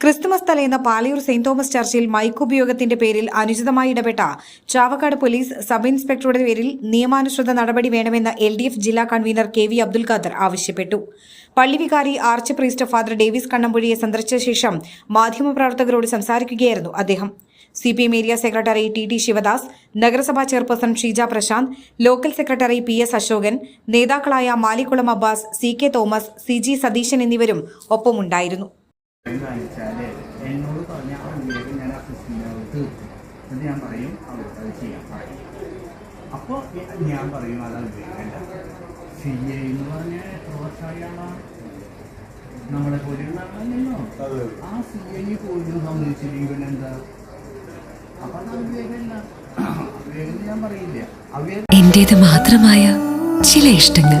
Christmas തലേന്ന് Palayur saint Thomas ചർച്ചിൽ mic ഉപയോഗത്തിന്റെ പേരിൽ അനുചിതമായി ഇടപെട്ട ചാവക്കാട് പോലീസ് സബ് ഇൻസ്പെക്ടറുടെ പേരിൽ നിയമാനുസൃത നടപടി വേണമെന്ന് എൽ ഡി എഫ് ജില്ലാ convener K V Abdul Khader ആവശ്യപ്പെട്ടു. പള്ളിവികാരി ആർച്ച് പ്രീസ്റ്റ് ഫാദർ ഡേവിസ് കണ്ണമ്പുഴിയെ സന്ദർശിച്ച ശേഷം മാധ്യമപ്രവർത്തകരോട് സംസാരിക്കുകയായിരുന്നു അദ്ദേഹം. C P M area secretary T T Sivadas നഗരസഭാ chairperson Sheeja Prashanth local secretary P S Ashokan നേതാക്കളായ Malikkulam Abbas C K Thomas C G Satheeshan എന്നിവരും ഒപ്പമുണ്ടായിരുന്നു. വെച്ചാൽ എന്നോട് പറഞ്ഞ ആ വിവേകം ഞാൻ ആ ക്രിസ്ത്യനോട് തീർക്കും എന്നിട്ട് ഞാൻ പറയും അവർക്ക് അത് ചെയ്യാൻ പറയും. അപ്പോൾ ഞാൻ പറയും അത് ഉപയോഗിക്കേണ്ട സി എ എന്ന് പറഞ്ഞാൽ എത്ര വർഷമായാണ് നമ്മളെ പോലെയുള്ള ആളല്ലല്ലോ. ആ സി എ പോലും സമ്മതിച്ചില്ലെങ്കിൽ എന്താ അപ്പൊ അത് വിവേകമല്ല. വിവേകം ഞാൻ പറയില്ല. അവേ എന്റേത് മാത്രമായ ചില ഇഷ്ടങ്ങൾ.